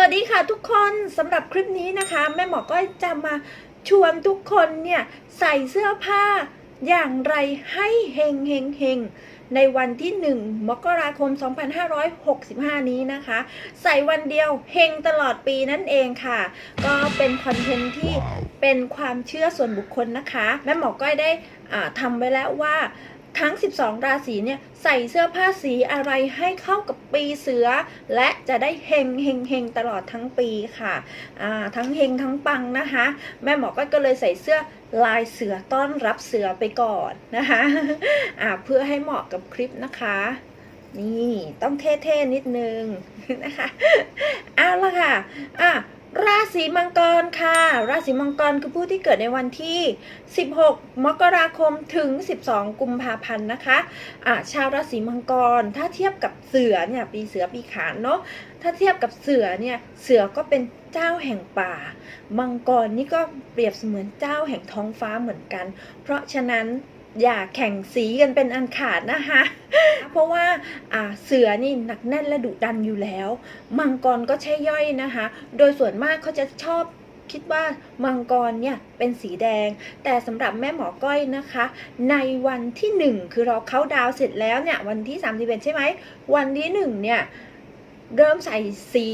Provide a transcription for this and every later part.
วัสดีค่ะทุกคนสำหรับคลิปนี้นะคะ แม่หมอก็จะมาชวนทุกคนเนี่ยใส่เสื้อผ้าอย่างไรให้เฮงเฮงเฮงในวันที่ 1 มกราคม 2565 นี้นะคะ ใส่วันเดียวเฮงตลอดปีนั่นเองค่ะ ก็เป็นคอนเทนต์ที่เป็นความเชื่อส่วนบุคคลนะคะ แม่หมอก็ได้อ่าทำไว้แล้วว่า ทั้ง 12 ราศีเนี่ยใส่เสื้อผ้าสีอะไรให้เข้ากับปีเสือ และจะได้เฮงเฮงเฮงตลอดทั้งปีค่ะอ่าทั้งเฮงทั้งปังนะคะ แม่หมอก็ก็เลยใส่เสื้อลายเสือต้อนรับเสือไปก่อนนะคะอ่าเพื่อให้เหมาะกับคลิปนะคะนี่ต้องเท่ๆนิดนึงนะคะเอาละค่ะอะ ราศีมังกรค่ะ ราศีมังกรคือผู้ที่เกิดในวันที่ 16 มกราคมถึง 12 กุมภาพันธ์นะคะะชาวราศีมังกรถ้าเทียบกับเสือเนี่ยปีเสือปีขานเนาะถ้าเทียบกับเสือเนี่ยเสือก็เป็นเจ้าแห่งป่า มังกรนี่ก็เปรียบเสมือนเจ้าแห่งท้องฟ้าเหมือนกัน เพราะฉะนั้น อย่าแข่งสีกันเป็นอันขาดนะคะ เพราะว่าอ่าเสือนี่หนักแน่นและดุดันอยู่แล้ว มังกรก็ใช่ย่อยนะคะ โดยส่วนมากเขาจะชอบคิดว่ามังกรเนี่ยเป็นสีแดง แต่สำหรับแม่หมอก้อยนะคะ ในวันที่หนึ่งคือเราเข้าดาวน์เสร็จแล้วเนี่ยวันที่ 31 ใช่ไหม วันที่หนึ่งเนี่ย เริ่มใส่สี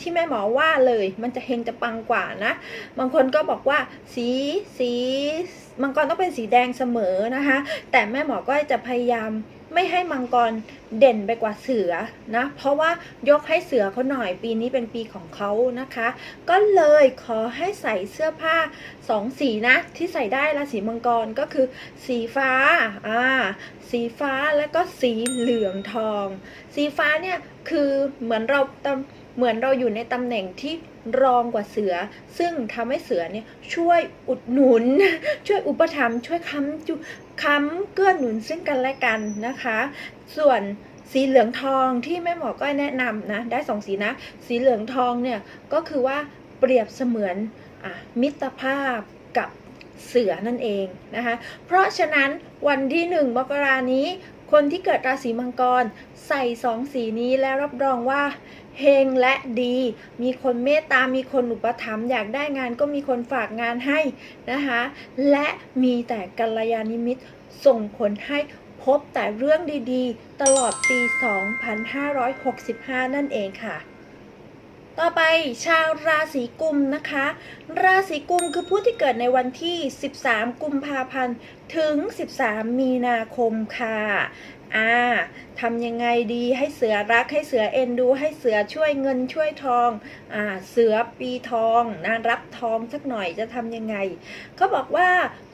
ที่แม่หมอว่าเลย มันจะเฮงจะปังกว่านะ บางคนก็บอกว่าสีสีมังกรต้องเป็นสีแดงเสมอนะคะ แต่แม่หมอก็จะพยายามไม่ให้มังกรเด่นไปกว่าเสือนะ เพราะว่ายกให้เสือเขาหน่อยปีนี้เป็นปีของเขานะคะ ก็เลยขอให้ใส่เสื้อผ้าสองสีนะ ที่ใส่ได้ราศีมังกรก็คือ สีฟ้าอ่าสีฟ้าแล้วก็สีเหลืองทอง สีฟ้าเนี่ย คือเหมือนเราตเหมือนเราอยู่ในตำแหน่งที่รองกว่าเสือ ซึ่งทำให้เสือเนี่ยช่วยอุดหนุน ช่วยอุปถัมภ์ช่วยค้ำจุค้ำเกื้อหนุนซึ่งกันและกันนะคะ ส่วนสีเหลืองทองที่แม่หมอก็แนะนำนะได้สองสีนะ สีเหลืองทองเนี่ยก็คือว่าเปรียบเสมือนอมิตรภาพกับเสือนั่นเองนะคะ เพราะฉะนั้นวันที่หนึ่งมกรานี้ คนที่เกิดราศีมังกรใส่สองสีนี้แล้วรับรองว่าเฮงและดี มีคนเมตตา มีคนอุปถัมภ์อยากได้งานก็มีคนฝากงานให้นะคะ และมีแต่กัลยาณมิตรส่งผลให้พบแต่เรื่องดีๆ ตลอดปี 2565 นั่นเองค่ะ ต่อไปชาวราศีกุมนะคะ ราศีกุมคือผู้ที่เกิดในวันที่ 13 กุมภาพันธ์ ถึง 13 มีนาคมค่ะ อ่า ทำยังไงดีให้เสือรักให้เสือเอ็นดูให้เสือช่วยเงินช่วยทองอ่าเสือปีทองนะรับทองสักหน่อยจะทำยังไงเขาบอกว่า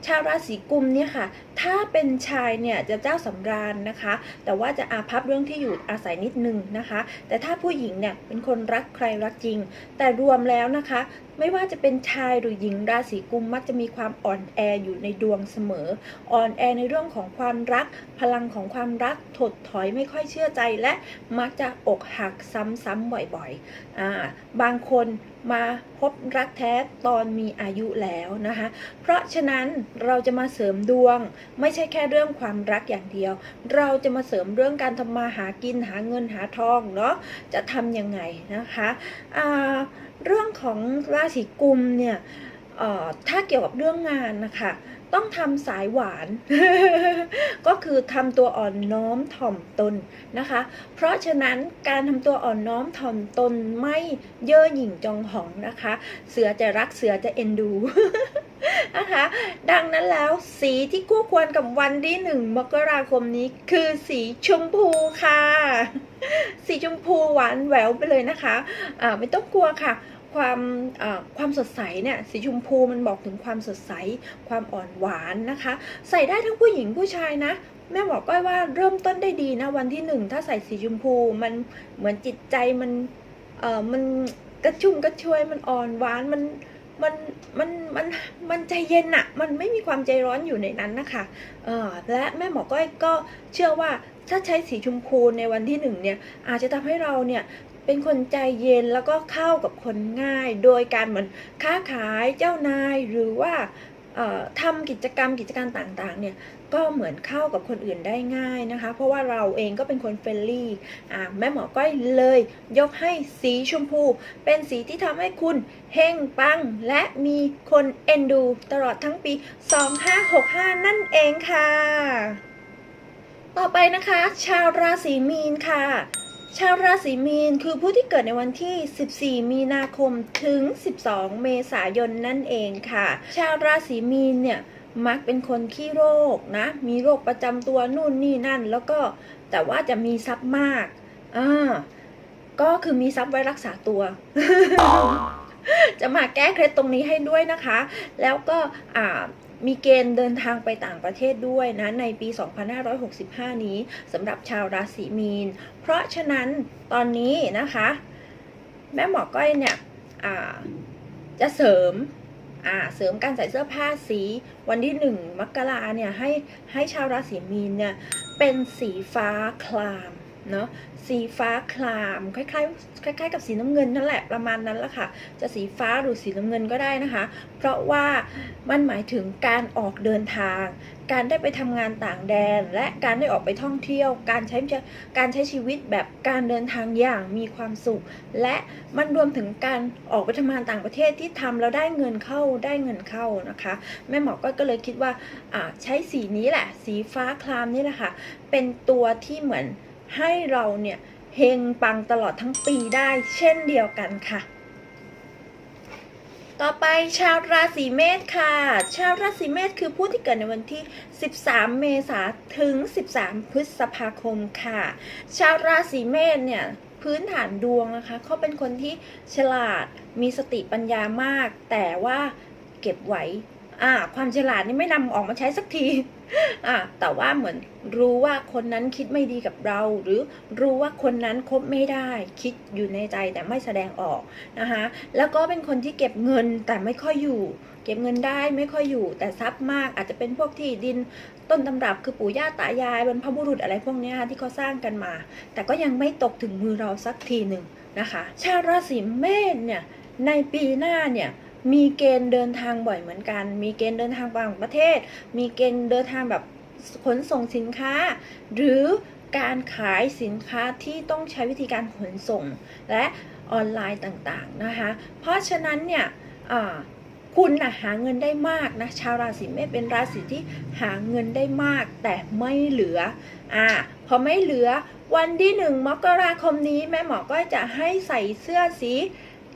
ชาวราศีกุมเนี่ยค่ะ ถ้าเป็นชายเนี่ยจะเจ้าสำราญนะคะ แต่ว่าจะอาภัพเรื่องที่อยู่อาศัยนิดนึงนะคะ แต่ถ้าผู้หญิงเนี่ยเป็นคนรักใครรักจริง แต่รวมแล้วนะคะ ไม่ว่าจะเป็นชายหรือหญิงราศีกุมมักจะมีความอ่อนแออยู่ในดวงเสมอ อ่อนแอในเรื่องของความรัก พลังของความรักถดถอยไม่ค่อยเชื่อใจและมักจะอกหักซ้ำๆบ่อยๆอ่าบางคนมาพบรักแท้ตอนมีอายุแล้วนะคะ เพราะฉะนั้นเราจะมาเสริมดวง ไม่ใช่แค่เรื่องความรักอย่างเดียว เราจะมาเสริมเรื่องการทำมาหากินหาเงินหาทองเนาะจะทำยังไงนะคะเรื่องของราศีกุมเนี่ยถ้าเกี่ยวกับเรื่องงานนะคะ ต้องทำสายหวาน ก็คือทำตัวอ่อนน้อมถ่อมตนนะคะ เพราะฉะนั้นการทำตัวอ่อนน้อมถ่อมตนไม่เย่อหยิ่งจองหองนะคะ เสือจะรักเสือจะเอ็นดูนะคะ ดังนั้นแล้วสีที่คู่ควรกับวันที่หนึ่งมกราคมนี้คือสีชมพูค่ะ สีชมพูหวานแหววไปเลยนะคะไม่ต้องกลัวค่ะ ความความสดใสเนี่ยสีชมพูมันบอกถึงความสดใส ความอ่อนหวานนะคะ ใส่ได้ทั้งผู้หญิงผู้ชายนะแม่บอกก้อยว่าเริ่มต้นได้ดีนะวันที่หนึ่งถ้าใส่สีชมพูมันเหมือนจิตใจมันเออมันกระชุ่มกระชวยมันอ่อนหวานมันมันมันมันมันใจเย็นอะมันไม่มีความใจร้อนอยู่ในนั้นนะคะเออและแม่หมอก้อยก็เชื่อว่าถ้าใช้สีชมพูในวันที่หนึ่งเนี่ยอาจจะทำให้เราเนี่ย เป็นคนใจเย็นแล้วก็เข้ากับคนง่าย โดยการเหมือนค้าขายเจ้านายหรือว่าเอ่อทำกิจกรรมกิจการต่างๆ เนี่ยก็เหมือนเข้ากับคนอื่นได้ง่ายนะคะ เพราะว่าเราเองก็เป็นคนเฟรนลี่แม่หมอก้อยเลย ยกให้สีชมพู เป็นสีที่ทำให้คุณเฮงปัง และมีคนเอ็นดูตลอดทั้งปี 2565 นั่นเองค่ะ ต่อไปนะคะ ชาวราศีมีนค่ะ ชาวราศีมีนคือผู้ที่เกิดในวันที่ 14 มีนาคมถึง 12 เมษายนนั่นเองค่ะ ชาวราศีมีนเนี่ยมักเป็นคนขี้โรคนะ มีโรคประจำตัวนู่นนี่นั่น แล้วก็แต่ว่าจะมีทรัพย์มากอ่าก็คือมีทรัพย์ไว้รักษาตัว จะมาแก้เคล็ดตรงนี้ให้ด้วยนะคะ แล้วก็อ่า มีเกณฑ์เดินทางไปต่างประเทศด้วยนะในปี 2565 นี้สำหรับชาวราศีมีน เพราะฉะนั้นตอนนี้นะคะ แม่หมอก้อยเนี่ยจะเสริมเสริมการใส่เสื้อผ้าสีวันที่หนึ่งมกราเนี่ยให้ให้ชาวราศีมีนเนี่ยเป็นสีฟ้าคลาม เนาะสีฟ้าคลามคล้ายๆคล้าย ๆ กับสีน้ำเงินนั่นแหละประมาณนั้นละค่ะ จะสีฟ้าหรือสีน้ำเงินก็ได้นะคะ เพราะว่ามันหมายถึงการออกเดินทาง การได้ไปทำงานต่างแดน และการได้ออกไปท่องเที่ยว การใช้การใช้ชีวิตแบบการเดินทางอย่างมีความสุข และมันรวมถึงการออกไปทำงานต่างประเทศที่ทำแล้วได้เงินเข้าได้เงินเข้านะคะ แม่หมอก็ก็เลยคิดว่าอ่าใช้สีนี้แหละ สีฟ้าคลามนี่แหละค่ะเป็นตัวที่เหมือน ให้เราเนี่ยเฮงปังตลอดทั้งปีได้เช่นเดียวกันค่ะ ต่อไปชาวราศีเมษค่ะ ชาวราศีเมษคือผู้ที่เกิดในวันที่ 13 เมษาถึง 13 พฤษภาคมค่ะ ชาวราศีเมษเนี่ยพื้นฐานดวงนะคะเขาเป็นคนที่ฉลาดมีสติปัญญามาก แต่ว่าเก็บไว้อ่าความฉลาดนี่ไม่นำออกมาใช้สักที อ่าแต่ว่าเหมือนรู้ว่าคนนั้นคิดไม่ดีกับเรา หรือรู้ว่าคนนั้นคบไม่ได้ คิดอยู่ในใจแต่ไม่แสดงออกนะคะแล้วก็เป็นคนที่เก็บเงินแต่ไม่ค่อยอยู่ เก็บเงินได้ไม่ค่อยอยู่ แต่ทรัพย์มากอาจจะเป็นพวกที่ดินต้นตำรับคือปู่ย่าตายายบรรพบุรุษอะไรพวกนี้ที่เขาสร้างกันมา แต่ก็ยังไม่ตกถึงมือเราสักทีหนึ่งนะคะ ชาวราศีเมษเนี่ยในปีหน้าเนี่ย มีเกณฑ์เดินทางบ่อยเหมือนกัน มีเกณฑ์เดินทางต่างประเทศ มีเกณฑ์เดินทางแบบขนส่งสินค้า หรือการขายสินค้าที่ต้องใช้วิธีการขนส่งและออนไลน์ต่างๆนะคะ เพราะฉะนั้นเนี่ยอ่าคุณนะหาเงินได้มากนะชาวราศีเมษเป็นราศีที่หาเงินได้มาก แต่ไม่เหลืออ่าพอไม่เหลือวันที่หนึ่งมกราคมนี้แม่หมอก็จะให้ใส่เสื้อสี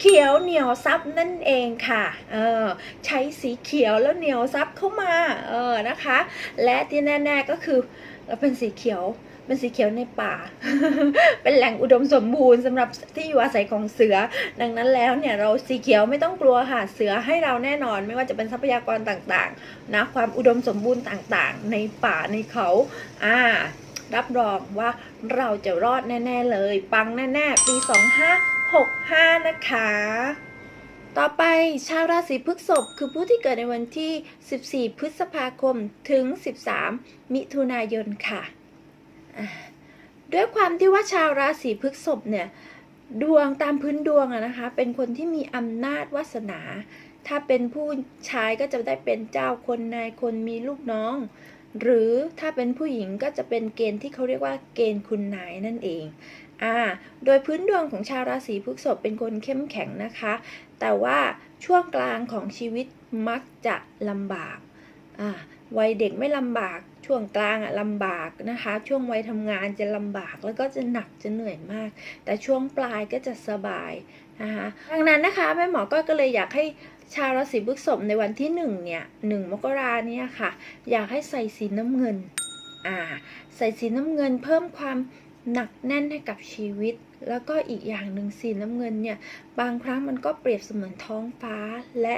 เขียวเหนียวซับนั่นเองค่ะเออใช้สีเขียวแล้วเหนียวซับเข้ามาเออนะคะ และที่แน่ ๆก็คือเราเป็นสีเขียวเป็นสีเขียวในป่า เป็นแหล่งอุดมสมบูรณ์สำหรับที่อยู่อาศัยของเสือ ดังนั้นแล้วเนี่ยเราสีเขียวไม่ต้องกลัวค่ะ เสือให้เราแน่นอน ไม่ว่าจะเป็นทรัพยากรต่างๆ นะ ความอุดมสมบูรณ์ต่างๆ ในป่าในเขา อ่า รับรองว่าเราจะรอดแน่ ๆ เลย ปังแน่ ๆ ปี 65 นะคะ ต่อไปชาวราศีพฤษภคือผู้ที่เกิดในวันที่ 14 พฤษภาคมถึง 13 มิถุนายนค่ะ ด้วยความที่ว่าชาวราศีพฤษภเนี่ยดวงตามพื้นดวงอะนะคะ เป็นคนที่มีอำนาจวาสนา ถ้าเป็นผู้ชายก็จะได้เป็นเจ้าคนนายคนมีลูกน้อง หรือถ้าเป็นผู้หญิงก็จะเป็นเกณฑ์ที่เขาเรียกว่าเกณฑ์คุณนายนั่นเอง อ่าโดยพื้นดวงของชาวราศีพฤษภเป็นคนเข้มแข็งนะคะ แต่ว่าช่วงกลางของชีวิตมักจะลำบากอ่าวัยเด็กไม่ลำบาก ช่วงกลางอะลำบากนะคะ ช่วงวัยทำงานจะลำบากแล้วก็จะหนักจะเหนื่อยมาก แต่ช่วงปลายก็จะสบายนะคะดังนั้นนะคะแม่หมอก็ก็เลยอยากให้ชาวราศีพฤษภในวันที่หนึ่งเนี่ยหนึ่งมกราเนี่ยค่ะ อยากให้ใส่สีน้ำเงินอ่าใส่สีน้ำเงินเพิ่มความ หนักแน่นให้กับชีวิต แล้วก็อีกอย่างหนึ่งสีน้ำเงินเนี่ย บางครั้งมันก็เปรียบเสมือนท้องฟ้าและ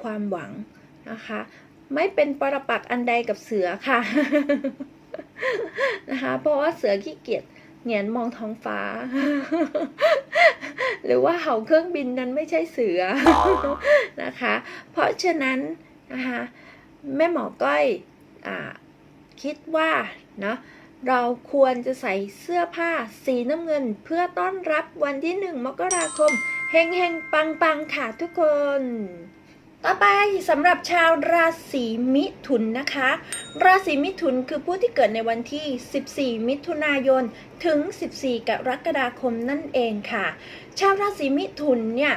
ความหวังนะคะ ไม่เป็นปรปักอันใดกับเสือค่ะนะคะเพราะว่าเสือขี้เกียจเงียนมองท้องฟ้า หรือว่าเห่าเครื่องบินนั้นไม่ใช่เสือนะคะ เพราะฉะนั้นนะคะแม่หมอก้อยอคิดว่าเนาะ เราควรจะใส่เสื้อผ้าสีน้ำเงิน เพื่อต้อนรับวันที่หนึ่งมกราคมเฮงเฮงปังปังค่ะทุกคน ต่อไปสำหรับชาวราศีมิถุนนะคะ ราศีมิถุนคือผู้ที่เกิดในวันที่ 14 มิถุนายน ถึง 14 กรกฎาคมนั่นเองค่ะ ชาวราศีมิถุนเนี่ย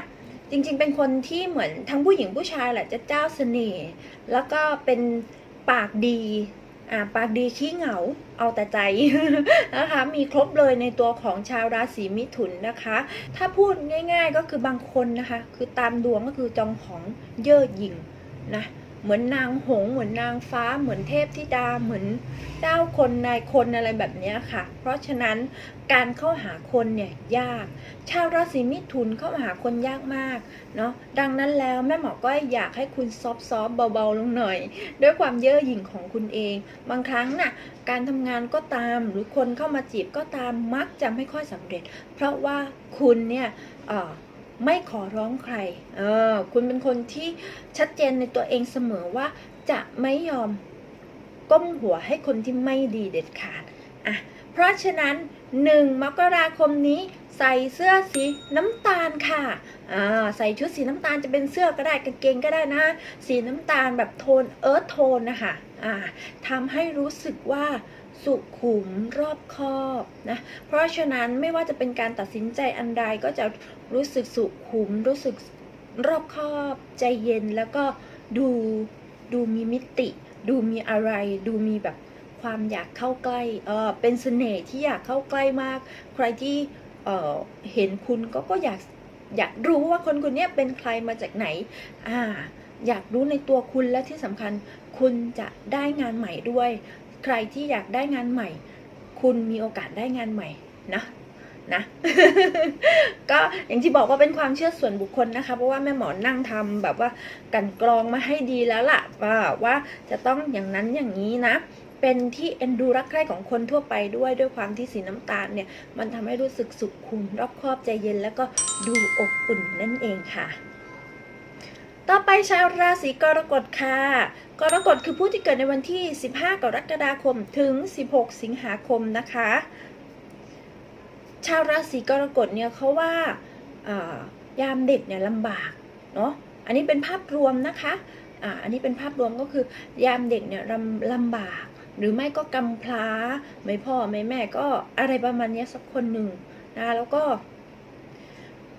จริงๆ เป็นคนที่เหมือนทั้งผู้หญิงผู้ชายแหละจะเจ้าเสน่ห์แล้วก็เป็นปากดี อ่าปากดีขี้เหงาเอาแต่ใจนะคะมีครบเลยในตัวของชาวราศีมิถุนนะคะ ถ้าพูดง่าย ๆก็คือบางคนนะคะ คือตามดวงก็คือจองของเย่อหยิ่งนะ เหมือนนางหงส์เหมือนนางฟ้า เหมือนเทพธิดา เหมือนเจ้าคนนายคนอะไรแบบนี้ค่ะ เพราะฉะนั้นการเข้าหาคนเนี่ยยาก ชาวราศีมิถุนเข้าหาคนยากมากเนาะ ดังนั้นแล้วแม่หมอก็อยากให้คุณซอฟต์ๆเบาๆลงหน่อย ด้วยความเย่อหยิ่งของคุณเอง บางครั้งน่ะการทำงานก็ตามหรือคนเข้ามาจีบก็ตามมักจะไม่ค่อยสำเร็จ เพราะว่าคุณเนี่ยเอ่อ ไม่ขอร้องใคร เออ คุณเป็นคนที่ชัดเจนในตัวเองเสมอว่าจะไม่ยอมก้มหัวให้คนที่ไม่ดีเด็ดขาด อะ เพราะฉะนั้น 1 มกราคมนี้ใส่เสื้อสีน้ำตาลค่ะ อ่า ใส่ชุดสีน้ำตาลจะเป็นเสื้อก็ได้กางเกงก็ได้นะ สีน้ำตาลแบบโทนเอิร์ธโทนนะคะ อ่าทำให้รู้สึกว่า สุขุมรอบคอบนะ เพราะฉะนั้นไม่ว่าจะเป็นการตัดสินใจอันใดก็จะรู้สึกสุขุม รู้สึกรอบคอบ ใจเย็นแล้วก็ดูดูมีมิติ ดูมีอะไร ดูมีแบบความอยากเข้าใกล้เออเป็นเสน่ห์ที่อยากเข้าใกล้มาก ใครที่เออเห็นคุณก็ก็อยากอยากรู้ว่าคนคนนี้เป็นใครมาจากไหนอ่าอยากรู้ในตัวคุณและที่สำคัญคุณจะได้งานใหม่ด้วย ใครที่อยากได้งานใหม่ คุณมีโอกาสได้งานใหม่นะนะก็อย่างที่บอกว่าเป็นความเชื่อส่วนบุคคลนะคะ เพราะว่าแม่หมอนั่งทำแบบว่ากันกรองมาให้ดีแล้วล่ะว่าว่าจะต้องอย่างนั้นอย่างนี้นะ เป็นที่เอ็นดูรักใคร่ของคนทั่วไปด้วยด้วยความที่สีน้ำตาลเนี่ย มันทำให้รู้สึกสุขุมรอบครอบใจเย็นแล้วก็ดูอบอุ่นนั่นเองค่ะ ต่อไปชาวราศีกรกฎค่ะ กรกฎคือผู้ที่เกิดในวันที่ 15 กรกฎาคมถึง 16 สิงหาคมนะคะ ชาวราศีกรกฎเนี่ยเขาว่าายามเด็กเนี่ยลำบากเนาะ อันนี้เป็นภาพรวมนะคะอ่าอันนี้เป็นภาพรวมก็คือยามเด็กเนี่ยลำลำบาก หรือไม่ก็กำพร้า ไม่พ่อไม่แม่ก็อะไรประมาณนี้สักคนหนึ่งนะแล้วก็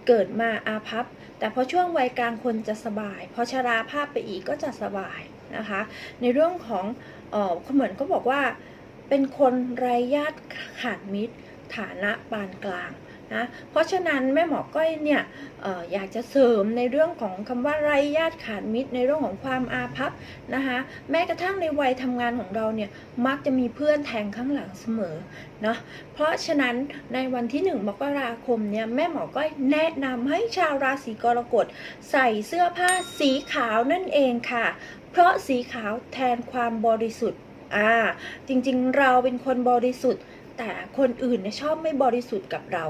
เกิดมาอาภัพแต่พอช่วงวัยกลางคนจะสบาย พอชราภาพไปอีกก็จะสบายนะคะ ในเรื่องของเออขาเหมือนก็บอกว่า เป็นคนไร้ญาติขาดมิตร ฐานะปานกลาง นะเพราะฉะนั้นแม่หมอก้อยเนี่ยอออยากจะเสริมในเรื่องของคำว่าไร้ญาติขาดมิตรในเรื่องของความอาภัพนะคะแม้กระทั่งในวัยทำงานของเราเนี่ยมักจะมีเพื่อนแทงข้างหลังเสมอเนาะเพราะฉะนั้นในวันที่ 1 มกราคมเนี่ยแม่หมอก็แนะนำให้ชาวราศีกรกฎใส่เสื้อผ้าสีขาวนั่นเองค่ะ เพราะสีขาวแทนความบริสุทธิ์อ่าจริงๆเราเป็นคนบริสุทธิ์ แต่คนอื่นเนี่ยชอบไม่บริสุทธิ์กับเรา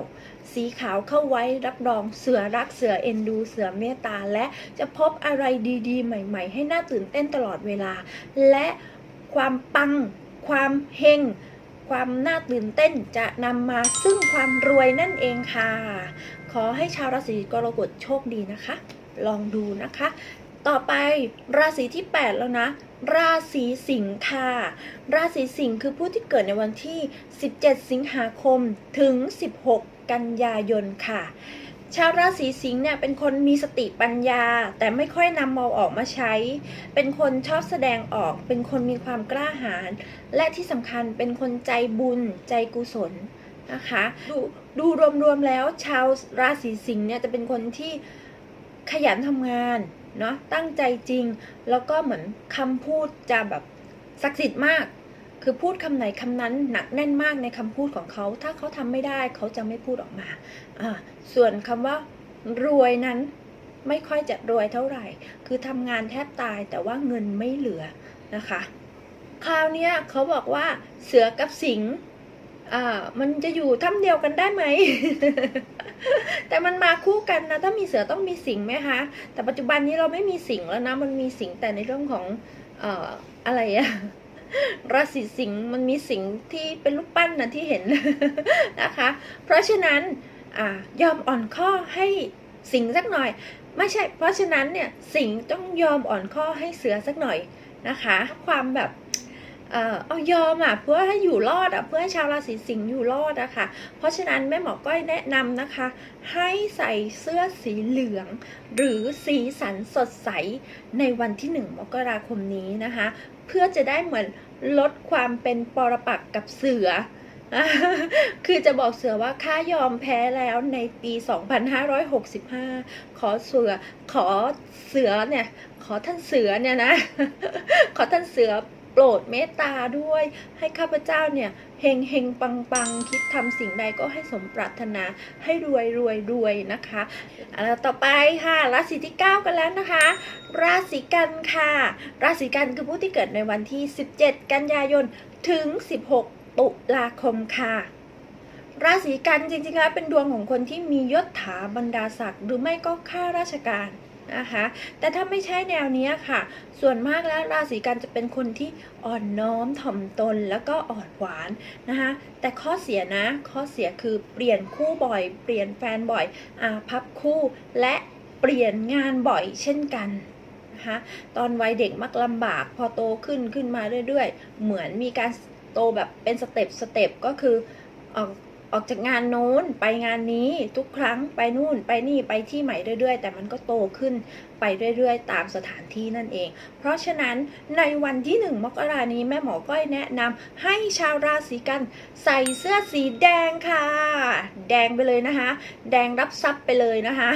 สีขาวเข้าไว้รับรองเสือรักเสือเอ็นดู เสือเมตตา และจะพบอะไรดีๆ ใหม่ ๆ ให้หน่าตื่นเต้นตลอดเวลา และความปัง ความเฮงความน่าตื่นเต้นจะนำมาซึ่งความรวยนั่นเองค่ะ ขอให้ชาวราศีกรกฎโชคดีนะคะ ลองดูนะคะ ต่อไปราศีที่ 8 แล้วนะ ราศีสิงค์ค่ะ ราศีสิงค์คือผู้ที่เกิดในวันที่ 17 สิงหาคมถึง 16 กันยายนค่ะชาวราศีสิงห์เนี่ยเป็นคนมีสติปัญญา แต่ไม่ค่อยนำเอาออกมาใช้ เป็นคนชอบแสดงออก เป็นคนมีความกล้าหาญและที่สำคัญเป็นคนใจบุญ ใจกุศลนะคะดูดูรวมๆแล้วชาวราศีสิงห์เนี่ยจะเป็นคนที่ขยันทำงาน เนาะตั้งใจจริง แล้วก็เหมือนคำพูดจะแบบศักดิ์สิทธิ์มาก คือพูดคำไหนคำนั้นหนักแน่นมากในคำพูดของเขา ถ้าเขาทำไม่ได้เขาจะไม่พูดออกมาอ่าส่วนคำว่ารวยนั้นไม่ค่อยจะรวยเท่าไหร่ คือทำงานแทบตายแต่ว่าเงินไม่เหลือนะคะ คราวนี้เขาบอกว่าเสือกับสิงห์ อ่ามันจะอยู่ถ้ำเดียวกันได้ไหม แต่มันมาคู่กันนะ ถ้ามีเสือต้องมีสิงไหมคะ แต่ปัจจุบันนี้เราไม่มีสิงแล้วนะ มันมีสิงแต่ในเรื่องของเอ่ออะไรอะราศีสิงห์มันมีสิงห์ที่เป็นรูปปั้นนะที่เห็นนะคะ เพราะฉะนั้นอ่ายอมอ่อนข้อให้สิงสักหน่อย ไม่ใช่ เพราะฉะนั้นเนี่ยสิงต้องยอมอ่อนข้อให้เสือสักหน่อยนะคะ ความแบบ เอออยอมอะเพื่อให้อยู่รอดอะเพื่อให้ชาวราศีสิงห์อยู่รอดอะคะ เพราะฉะนั้นแม่หมอก้อยแนะนำนะคะ ให้ใส่เสื้อสีเหลือง หรือสีสันสดใสในวันที่หนึ่งมกราคมนี้นะคะ เพื่อจะได้เหมือนลดความเป็นปรปักกับเสือคือจะบอกเสือว่าข้ายอมแพ้แล้วในปี 2565 ขอเสือ ขอเสือเนี่ย ขอท่านเสือเนี่ยนะ ขอท่านเสือ โปรดเมตตาด้วย ให้ข้าพเจ้าเนี่ยเฮงเฮงปังปังคิดทำสิ่งใดก็ให้สมปรารถนาให้รวยรวยรวยนะคะอ่าต่อไปค่ะราศีที่ 9 กันแล้วนะคะ ราศีกันค่ะ ราศีกันคือผู้ที่เกิดในวันที่ 17 กันยายนถึง 16 ตุลาคมค่ะราศีกันจริงๆแล้วเป็นดวงของคนที่มียศถาบรรดาศักดิ์หรือไม่ก็ข้าราชการ นะคะ แต่ถ้าไม่ใช่แนวนี้ค่ะ ส่วนมากแล้วราศีกันจะเป็นคนที่อ่อนน้อมถ่อมตนแล้วก็อ่อนหวานนะคะ แต่ข้อเสียนะ ข้อเสียคือเปลี่ยนคู่บ่อย เปลี่ยนแฟนบ่อยอาพับคู่และเปลี่ยนงานบ่อยเช่นกันนะคะตอนวัยเด็กมักลำบากพอโตขึ้นขึ้นมาเรื่อย ๆ เหมือนมีการโตแบบเป็นสเต็ปสเต็ปก็คือออก ออกจากงานโน้นไปงานนี้ทุกครั้งไปนู่นไปนี่ไปที่ใหม่เรื่อย ๆ แต่มันก็โตขึ้นไปเรื่อยๆ ตามสถานที่นั่นเอง เพราะฉะนั้นในวันที่ 1 มกรานี้แม่หมอก้อยแนะนำให้ชาวราศีกัน ใส่เสื้อสีแดงค่ะ แดงไปเลยนะคะ แดงรับทรัพย์ไปเลยนะคะ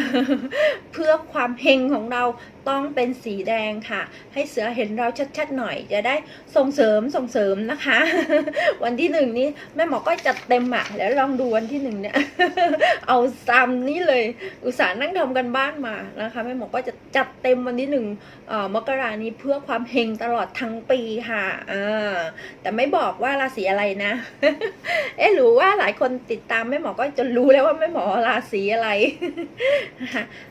เพื่อความเฮงของเราต้องเป็นสีแดงค่ะ ให้เสือเห็นเราชัดๆหน่อย จะได้ส่งเสริมส่งเสริมนะคะ วันที่หนึ่งนี้แม่หมอก็จัดเต็มอะแล้วลองดูวันที่หนึ่งเนี่ยเอาซ้ำนี้เลย อุตส่าห์นั่งทำกันบ้านมานะคะแม่หมอก็จะจัดเต็มวันที่หนึ่งมกรานี้เพื่อความเฮงตลอดทั้งปีค่ะแต่ไม่บอกว่าราศีอะไรนะ เอ๊หรือว่าหลายคนติดตามแม่หมอก็จะรู้แล้วว่าแม่หมอราศีอะไร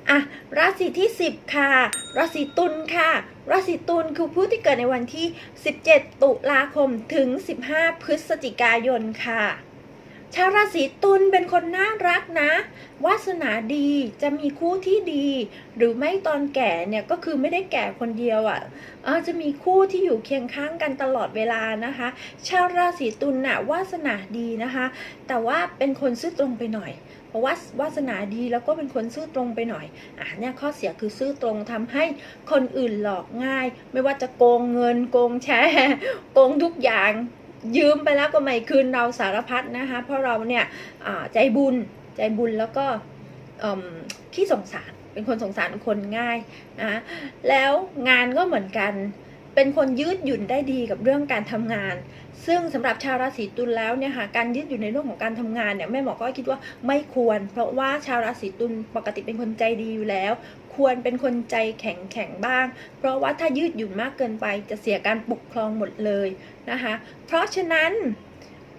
อะราศีที่10ค่ะ ราศีตุลค่ะราศีตุลคือผู้ที่เกิดในวันที่ 17 ตุลาคมถึง 15 พฤศจิกายนค่ะ ชาวราศีตุลเป็นคนน่ารักนะ วาสนาดีจะมีคู่ที่ดี หรือไม่ตอนแก่เนี่ยก็คือไม่ได้แก่คนเดียวอะ่ะจะมีคู่ที่อยู่เคียงข้างกันตลอดเวลานะคะ ชาวราศีตุลน่ะวาสนาดีนะคะ แต่ว่าเป็นคนซื่อตรงไปหน่อย เพราะว่าวาสนาดีแล้วก็เป็นคนซื่อตรงไปหน่อยอะเนี่ยข้อเสียคือซื่อตรงทำให้คนอื่นหลอกง่าย ไม่ว่าจะโกงเงินโกงแชร์โกงทุกอย่าง ยืมไปแล้วก็ไม่คืนเราสารพัดนะคะ เพราะเราเนี่ยใจบุญใจบุญแล้วก็ขี้สงสารเป็นคนสงสารคนง่ายนะแล้วงานก็เหมือนกัน เป็นคนยืดหยุ่นได้ดีกับเรื่องการทำงาน ซึ่งสำหรับชาวราศีตุลแล้วเนี่ยค่ะการยืดหยุ่นในเรื่องของการทำงานเนี่ยแม่หมอก็คิดว่าไม่ควร เพราะว่าชาวราศีตุลปกติเป็นคนใจดีอยู่แล้ว ควรเป็นคนใจแข็งแข็งบ้าง เพราะว่าถ้ายืดหยุ่นมากเกินไปจะเสียการปกครองหมดเลยนะคะ เพราะฉะนั้น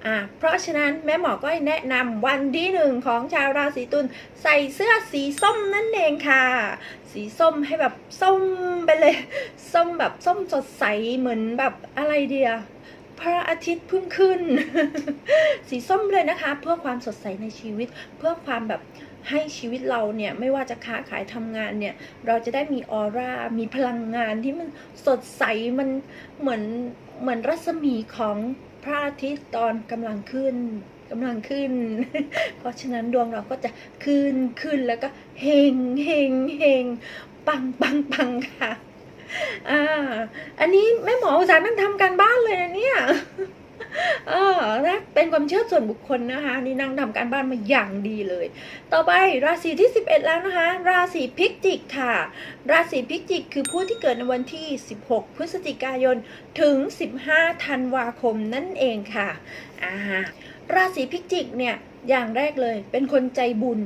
อ่าเพราะฉะนั้นแม่หมอก็แนะนำวันที่หนึ่งของชาวราศีตุลใส่เสื้อสีส้มนั่นเองค่ะ สีส้มให้แบบส้มไปเลย ส้มแบบส้มสดใสเหมือนแบบอะไรเดียพระอาทิตย์เพิ่งขึ้น สีส้มเลยนะคะ เพื่อความสดใสในชีวิต เพื่อความแบบ ให้ชีวิตเราเนี่ยไม่ว่าจะค้าขายทำงานเนี่ยเราจะได้มีออร่ามีพลังงานที่มันสดใสมันเหมือนเหมือนรัศมีของพระอาทิตย์ตอนกำลังขึ้นกำลังขึ้น เพราะฉะนั้นดวงเราก็จะขึ้นขึ้นแล้วก็เฮงเฮงเฮงปังปังปังค่ะ อ่า อันนี้แม่หมออุตส่าห์นั่งทำการบ้านเลยนะเนี่ย เออนะเป็นความเชื่อส่วนบุคคลนะคะ นี่นั่งทำการบ้านมาอย่างดีเลย ต่อไปราศีที่ 11 แล้วนะคะ ราศีพิจิกค่ะ ราศีพิจิกคือผู้ที่เกิดในวันที่ 16 พฤศจิกายนถึง 15 ธันวาคมนั่นเองค่ะอ่าราศีพิจิกเนี่ยอย่างแรกเลยเป็นคนใจบุญ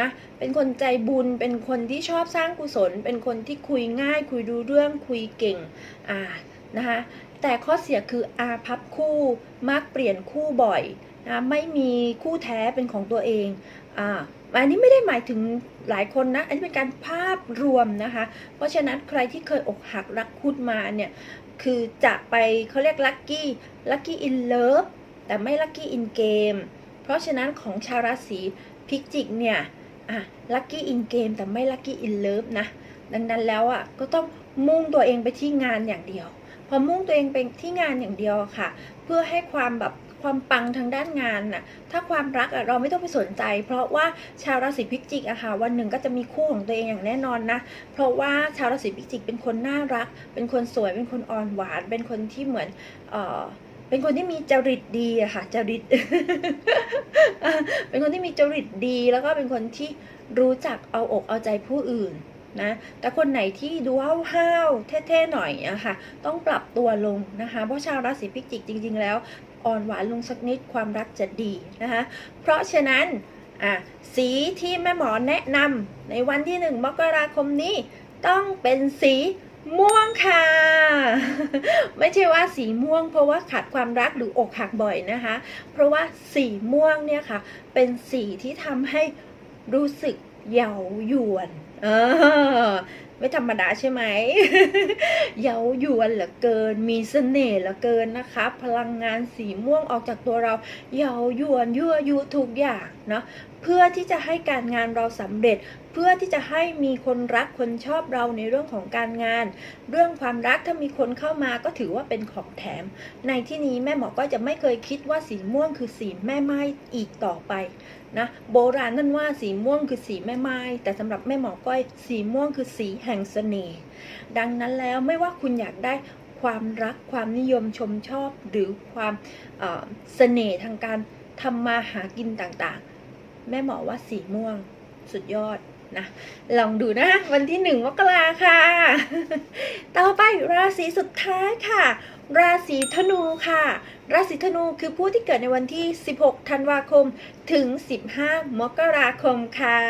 นะเป็นคนใจบุญ เป็นคนที่ชอบสร้างกุศล เป็นคนที่คุยง่าย คุยดูเรื่อง คุยเก่ง อ่า นะคะ แต่ข้อเสียคืออาพับคู่มักเปลี่ยนคู่บ่อยนะไม่มีคู่แท้เป็นของตัวเองอ่าอันนี้ไม่ได้หมายถึงหลายคนนะ อันนี้เป็นการภาพรวมนะคะ เพราะฉะนั้นใครที่เคยอกหักรักคุดมาเนี่ย คือจะไปเขาเรียกลัคกี้ลัคกี้อินเลิฟแต่ไม่ลัคกี้อินเกมเพราะฉะนั้นของชาวราศีพิจิกเนี่ยอะลัคกี้อินเกมแต่ไม่ลัคกี้อินเลิฟนะ ดังนั้นแล้วอะก็ต้องมุ่งตัวเองไปที่งานอย่างเดียว พอมุ่งตัวเองไปที่งานอย่างเดียวค่ะ เพื่อให้ความแบบความปังทางด้านงานน่ะ ถ้าความรักอะเราไม่ต้องไปสนใจ เพราะว่าชาวราศีพิจิกอะค่ะวันหนึ่งก็จะมีคู่ของตัวเองอย่างแน่นอนนะ เพราะว่าชาวราศีพิจิกเป็นคนน่ารัก เป็นคนสวย เป็นคนอ่อนหวาน เป็นคนที่เหมือนเออเป็นคนที่มีจริตดีอะค่ะ จริต เป็นคนที่มีจริตดี แล้วก็เป็นคนที่รู้จักเอาอกเอาใจผู้อื่น นะ แต่คนไหนที่ดูห้าวๆเท่ๆหน่อยอะค่ะ ต้องปรับตัวลงนะคะ เพราะชาวราศีพิจิกจริง ๆ แล้วอ่อนหวานลงสักนิดความรักจะดีนะคะ เพราะฉะนั้นอะสีที่แม่หมอแนะนำในวันที่หนึ่งมกราคมนี้ต้องเป็นสีม่วงค่ะ ไม่ใช่ว่าสีม่วง เพราะว่าขาดความรักหรืออกหักบ่อยนะคะ เพราะว่าสีม่วงเนี่ยค่ะ เป็นสีที่ทำให้รู้สึก เยาหยวนเออไม่ธรรมดาใช่ไหม เย้ายวนเหลือเกิน มีเสน่ห์เหลือเกินนะคะ พลังงานสีม่วงออกจากตัวเรา เย้ายวนยั่วยุทุกอย่างเนาะ พื่อที่จะให้การงานเราสำเร็จ เพื่อที่จะให้มีคนรักคนชอบเราในเรื่องของการงาน เรื่องความรักถ้ามีคนเข้ามาก็ถือว่าเป็นของแถม ในที่นี้แม่หมอก็จะไม่เคยคิดว่าสีม่วงคือสีแม่ไม้อีกต่อไปนะโบราณนั่นว่าสีม่วงคือสีแม่ไม้แต่สำหรับแม่หมอก้อยสีม่วงคือสีแห่งเสน่ห์ดังนั้นแล้วไม่ว่าคุณอยากได้ความรักความนิยมชมชอบหรือความเอ่อเสน่ห์ทางการทำมาหากินต่างๆ แม่หมอว่าสีม่วงสุดยอดนะ ลองดูนะ วันที่หนึ่งมกราค่ะ ต่อไปราศีสุดท้ายค่ะ ราศีธนูค่ะ ราศีธนูคือผู้ที่เกิดในวันที่ 16 ธันวาคมถึง 15 มกราคมค่ะ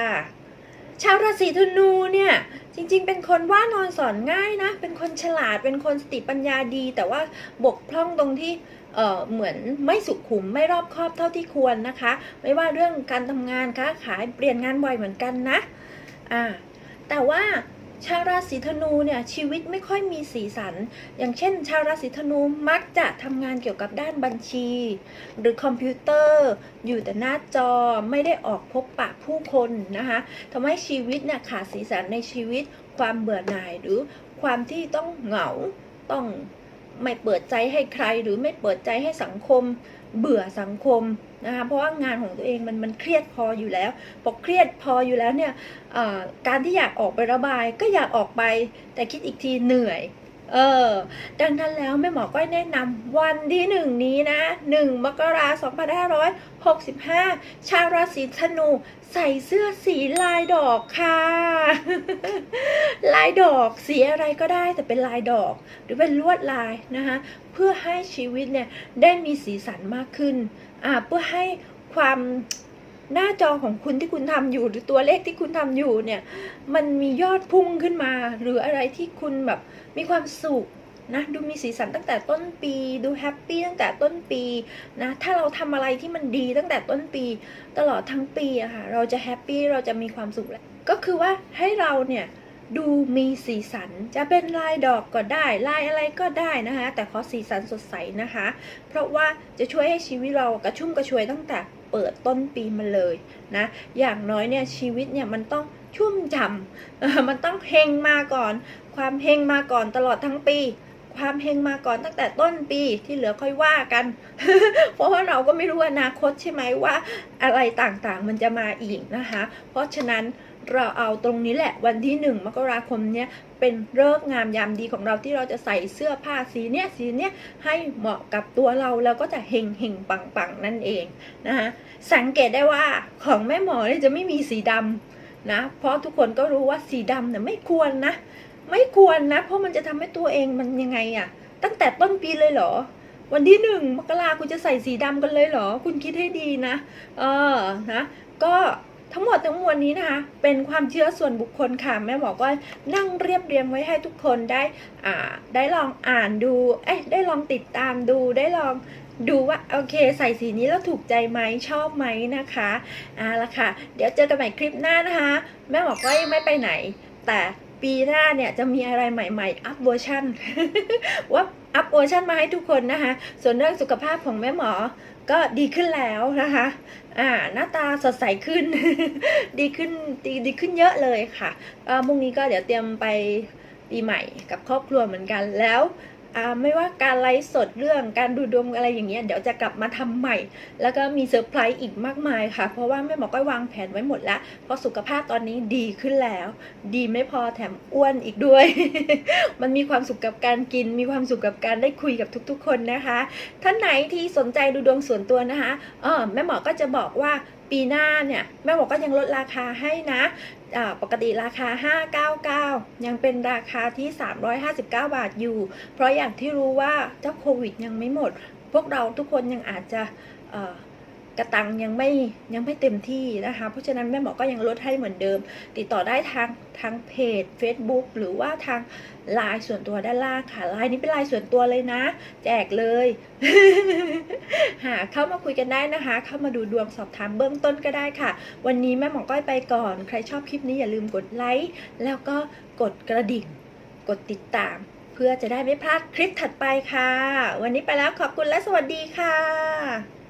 ชาวราศีธนูเนี่ยจริงๆ เป็นคนว่านอนสอนง่ายนะ เป็นคนฉลาดเป็นคนสติปัญญาดี แต่ว่าบกพร่องตรงที่ เเหมือนไม่สุขุมไม่รอบคอบเท่าที่ควรนะคะ ไม่ว่าเรื่องการทำงานค้าขายเปลี่ยนงานบ่อยเหมือนกันนะอ่าแต่ว่าชาวราศีธนูเนี่ยชีวิตไม่ค่อยมีสีสัน อย่างเช่น ชาวราศีธนูมักจะทำงานเกี่ยวกับด้านบัญชี หรือคอมพิวเตอร์ อยู่แต่หน้าจอไม่ได้ออกพบปะผู้คนนะคะทำให้ชีวิตเนี่ยขาดสีสันในชีวิต ความเบื่อหน่ายหรือความที่ต้องเหงาต้อง ไม่เปิดใจให้ใครหรือไม่เปิดใจให้สังคม เบื่อสังคมนะคะเพราะว่างานของตัวเองมันมันเครียดพออยู่แล้วพอเครียดพออยู่แล้วเนี่ยการที่อยากออกไประบายก็อยากออกไป แต่คิดอีกทีเหนื่อย เออ ดังนั้นแล้วแม่หมอก็แนะนำวันที่หนึ่งนี้นะหนึ่งมกราคม2565ชาวราศีธนูใส่เสื้อสีลายดอกค่ะ ลายดอกสีอะไรก็ได้แต่เป็นลายดอก หรือเป็นลวดลายนะคะเพื่อให้ชีวิตเนี่ยได้มีสีสันมากขึ้นอ่าเพื่อให้ความ หน้าจอของคุณที่คุณทำอยู่ หรือตัวเลขที่คุณทำอยู่เนี่ย มันมียอดพุ่งขึ้นมา หรืออะไรที่คุณแบบมีความสุขนะดูมีสีสันตั้งแต่ต้นปี ดูแฮปปี้ตั้งแต่ต้นปีนะถ้าเราทำอะไรที่มันดีตั้งแต่ต้นปี ตลอดทั้งปีอะค่ะเราจะแฮปปี้เราจะมีความสุขแหละก็คือว่าให้เราเนี่ยดูมีสีสันจะเป็นลายดอกก็ได้ลายอะไรก็ได้นะคะ แต่ขอสีสันสดใสนะคะ เพราะว่าจะช่วยให้ชีวิตเรากระชุ่มกระชวยตั้งแต่ เปิดต้นปีมาเลยนะ อย่างน้อยเนี่ยชีวิตเนี่ยมันต้องชุ่มฉ่ำมันต้องเฮงมาก่อน ความเฮงมาก่อนตลอดทั้งปี ความเฮงมาก่อนตั้งแต่ต้นปีที่เหลือค่อยว่ากัน เพราะว่าเราก็ไม่รู้อนาคตใช่ไหมว่า อะไรต่างๆมันจะมาอีกนะคะ เพราะฉะนั้น เราเอาตรงนี้แหละวันที่หนึ่งมกราคมเนี้ยเป็นเลิกงามยามดีของเราที่เราจะใส่เสื้อผ้าสีเนี้ยสีเนี้ยให้เหมาะกับตัวเราแล้วก็จะเฮงเฮงปังปังนั่นเองนะคะสังเกตได้ว่าของแม่หมอเนี่ยจะไม่มีสีดำนะเพราะทุกคนก็รู้ว่าสีดำเนี่ยไม่ควรนะ ไม่ควรนะ เพราะมันจะทำให้ตัวเองมันยังไงอะตั้งแต่ต้นปีเลยเหรอวันที่หนึ่งมกราคุณจะใส่สีดำกันเลยเหรอ คุณคิดให้ดีนะ เออ นะ ก็ ทั้งหมดทั้งมวลนี้นะคะ เป็นความเชื่อส่วนบุคคลค่ะ แม่บอกว่านั่งเรียบเรียงไว้ให้ทุกคนได้อ่าได้ลองอ่านดูเอ้ยได้ลองติดตามดูได้ลองดูว่าโอเคใส่สีนี้แล้วถูกใจไหมชอบไหมนะคะเอาละค่ะ เดี๋ยวเจอกันใหม่คลิปหน้านะคะ แม่บอกว่ายังไม่ไปไหน แต่ปีหน้าเนี่ยจะมีอะไรใหม่ๆ อัพเวอร์ชันว่าอัพเวอร์ชันมาให้ทุกคนนะคะ ส่วนเรื่องสุขภาพของแม่หมอ ก็ดีขึ้นแล้วนะคะ อ่า หน้าตาสดใสขึ้น ดีขึ้นดีดีขึ้นเยอะเลยค่ะอ่าพรุ่งนี้ก็เดี๋ยวเตรียมไปปีใหม่กับครอบครัวเหมือนกันแล้ว ไม่ว่าการไลฟ์สดเรื่องการดูดวงอะไรอย่างเงี้ยเดี๋ยวจะกลับมาทำใหม่ แล้วก็มีเซอร์ไพรส์อีกมากมายค่ะ เพราะว่าแม่หมอก็วางแผนไว้หมดแล้ว เพราะสุขภาพตอนนี้ดีขึ้นแล้ว ดีไม่พอแถมอ้วนอีกด้วย มันมีความสุขกับการกิน มีความสุขกับการได้คุยกับทุกๆ คนนะคะ ท่านไหนที่สนใจดูดวงส่วนตัวนะคะเออแม่หมอก็จะบอกว่าปีหน้าเนี่ยแม่หมอก็ยังลดราคาให้นะ ปกติราคา 599 ยังเป็นราคาที่ 359 บาทอยู่ เพราะอย่างที่รู้ว่าเจ้าโควิดยังไม่หมด พวกเราทุกคนยังอาจจะ กระตังยังไม่ยังไม่เต็มที่นะคะ เพราะฉะนั้นแม่หมอก็ยังลดให้เหมือนเดิม ติดต่อได้ทางทางเพจ Facebook หรือว่าทางไลน์ส่วนตัวด้านล่างค่ะไลน์นี้เป็นไลน์ส่วนตัวเลยนะ แจกเลยหาเข้ามาคุยกันได้นะคะ เข้ามาดูดวงสอบถามเบื้องต้นก็ได้ค่ะ วันนี้แม่หมอก้อยไปก่อน ใครชอบคลิปนี้อย่าลืมกดไลค์แล้วก็กดกระดิ่ง กดติดตาม เพื่อจะได้ไม่พลาดคลิปถัดไปค่ะ วันนี้ไปแล้วขอบคุณและสวัสดีค่ะ